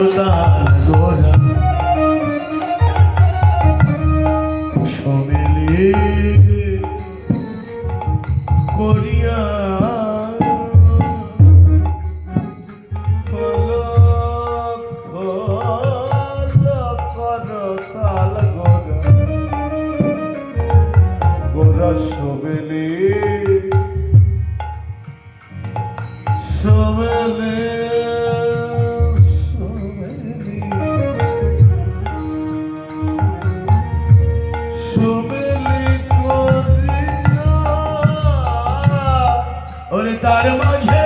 就算多人。তার মাঝে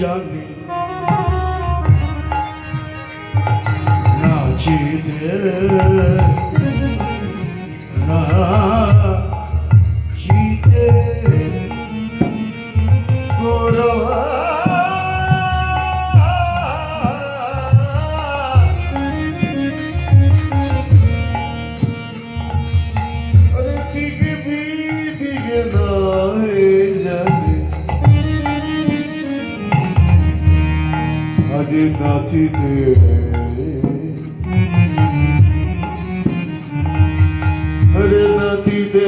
জানি। নাচিতে নাচিতে গোরবা নাচিতে আরে নাচিতে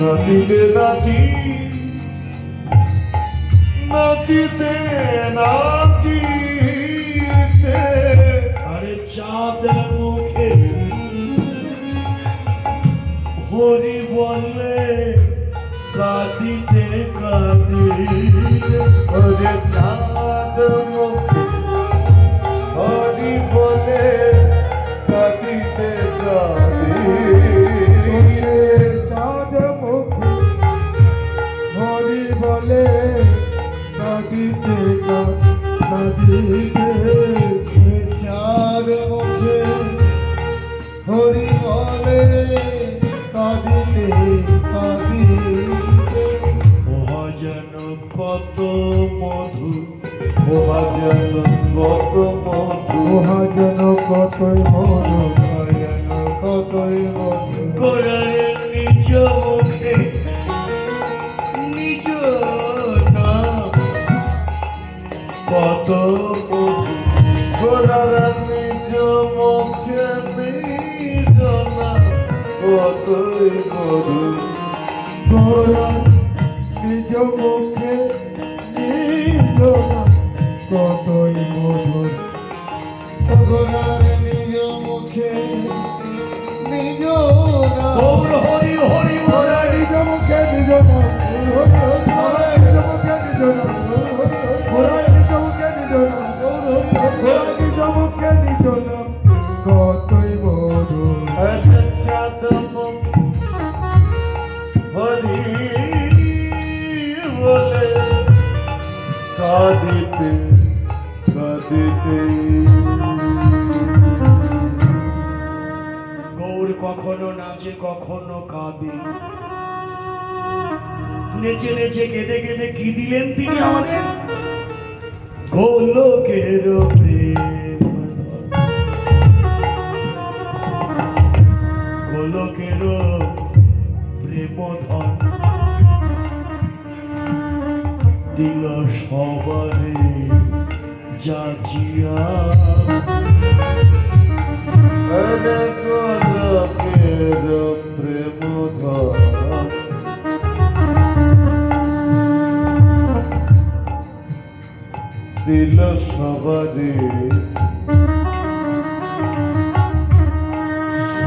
নাচিতে নাচি নাচিতে নাচিতে আরে চাঁদ মুখে হরি বলে কাঁদিতে কাঁদিতে আরে চাঁদ মুখে হরি বলে কাঁদিতে কাঁদিতে। চাঁদ মুখে হরি বলে কাঁদিতে কাঁদিতে। ওহা যেন কত যেন কতই মধু কতই মধু গোড়ারে নিজ মুখে নিজ নাম কত মধু গোড়ারে নিজ মুখে নিজ নাম নিজ মুখে কতই মধুর। গোরার নিজ মুখে নিজ হরি হরি হরি। নিজ মুখে নিজ হরি হরি নিজ মুখে নিজ কখনো নাচে কখনো কাঁদে। নেচে নেচে কেঁদে কেঁদে কি দিলেন তিনি আমাদের? গোলকের প্রেম। গোলকের প্রেম ধন। দিল সবারে গোলকের প্রেম ধন দিল সবারে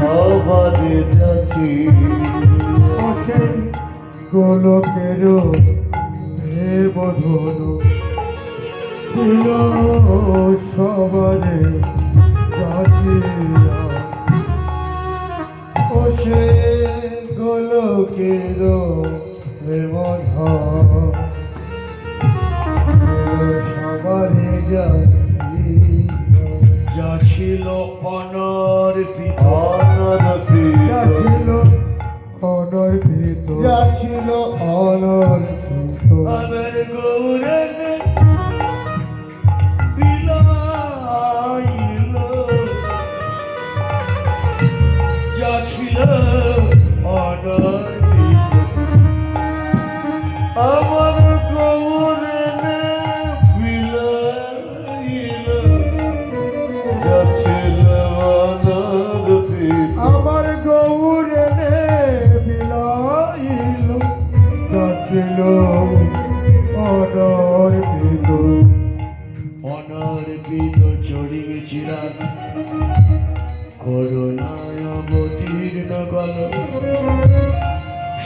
সবারে যাচ্ছি সেই গোলকের হে বধনু দিল সবারে হে বধন সবারে যা ছিল অনর্পিত অনরতি যা ছিল অনর্পিত যা ছিল অনর্পিত আমার গৌরন ছিল অনর্পিত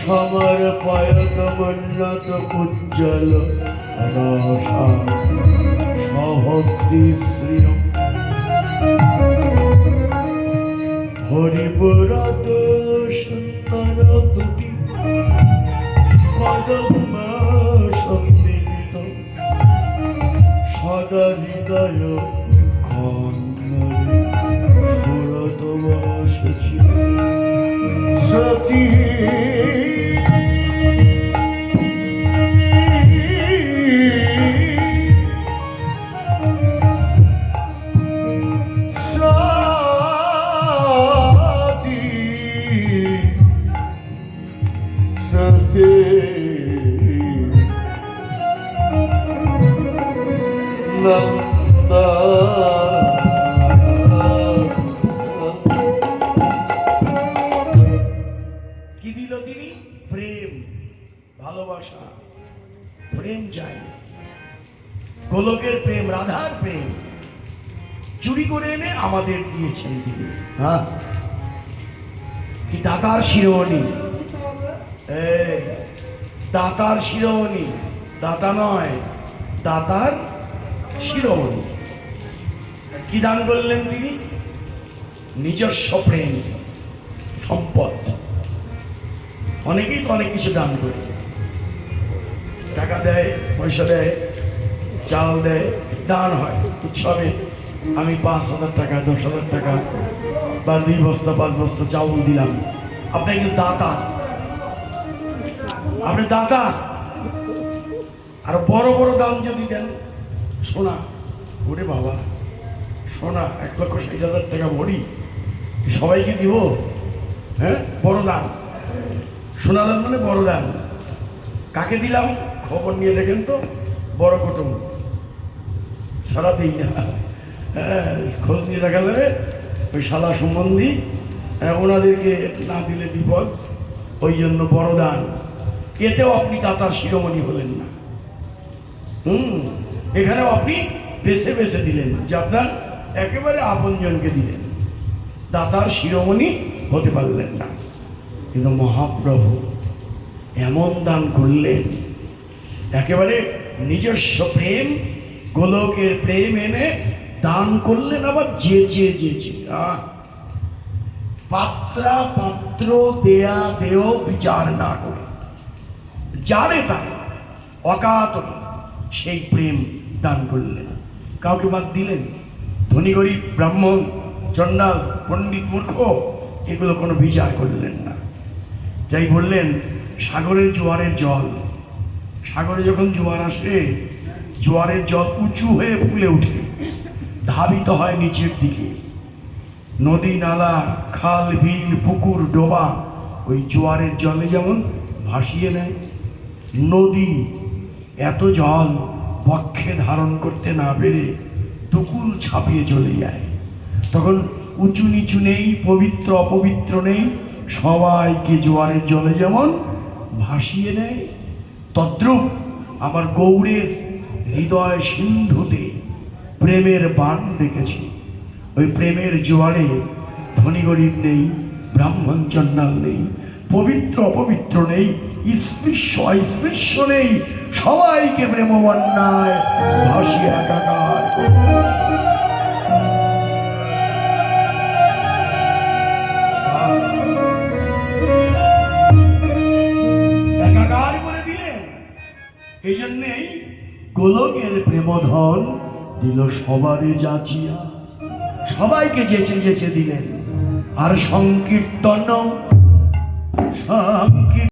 সমর পয়তমন্নত উজ্জ্বল রসা সহক্তি শ্রী হরিপুরত সুন্দর চুরি করে এনে আমাদের দিয়েছেন তিনি হ্যাঁ। কি দাতার এই দাতার শিরোমণি। দাতা নয় দাতার শিরোমণি। কি দান করলেন তিনি? নিজস্ব প্রেম সম্পদ। অনেকেই তো অনেক কিছু দান করে। টাকা দেয় পয়সা দেয় চাল দেয় দান হয় উৎসবে। আমি পাঁচ হাজার টাকা, দশ হাজার টাকা বা দুই বস্তা, পাঁচ বস্তা চাউল দিলাম। আপনি কিন্তু দাতা। আপনি দাতা। আর বড় বড় দাম যদি দেন, সোনা। ওরে বাবা, সোনা, এক লক্ষ ষাট হাজার টাকা ভরি সবাইকে দিব হ্যাঁ? বড় দাম। সোনা দান মানে বড় দান কাকে দিলাম? খবর নিয়ে দেখেন তো, বড় কুটুম। সারা দিই না খোঁজ নিয়ে দেখা যাবে। ওই শালা সম্বন্ধী হ্যাঁ, ওনাদেরকে না দিলে বিপদ ওই জন্য বড় দান। এতেও আপনি দাতার শিরোমণি হলেন না। হুম এখানেও আপনি বেছে বেছে দিলেন যে আপনার একেবারে আপনজনকে দিলেন। দাতার শিরোমণি হতে পারলেন না। কিন্তু মহাপ্রভু এমন দান করলেন একেবারে নিজস্ব প্রেম গোলকের প্রেম এনে দান করলেন আবার যে যে যে যে! পাত্রা, পাত্র, দেয়া দেও বিচার না করে। যারে তারে অকাতরে সেই প্রেম দান করলেন। কাউকে বাদ দিলেন? ধনী, গরিব, ব্রাহ্মণ চণ্ডাল পণ্ডিত, মূর্খ, এগুলো কোনো বিচার করলেন না। যাই বললেন, সাগরের জোয়ারের জল। সাগরে যখন জোয়ার আসে, জোয়ারের জল উঁচু হয়ে ফুলে ওঠে ধাবিত হয় নিচের দিকে। নদী, নালা, খাল, বিল, পুকুর, ডোবা, ওই জোয়ারের জলে যেমন ভাসিয়ে নেয়, নদী এত জল পক্ষে ধারণ করতে না পেরে টুকুল ছাপিয়ে চলে যায়। তখন উঁচু নিচু নেই, পবিত্র অপবিত্র নেই, সবাইকে জোয়ারের জলে যেমন ভাসিয়ে নেয়, তদ্রূপ আমার গৌড়ের হৃদয় সিন্ধুতে প্রেমের বান রেখেছি ওই প্রেমের জোয়ারে ধনী গরিব নেই, ব্রাহ্মণ চন্ডাল নেই, পবিত্র অপবিত্র নেই, স্পৃশ্য অস্পৃশ্য নেই, সবাইকে প্রেম বন্যায় একাকার এই জন্যেই গোলকের প্রেমধন দিল সবারে যাচিয়া। সবাইকে যেচে যেচে দিলেন। আর সংকীর্তন সংকীর্তন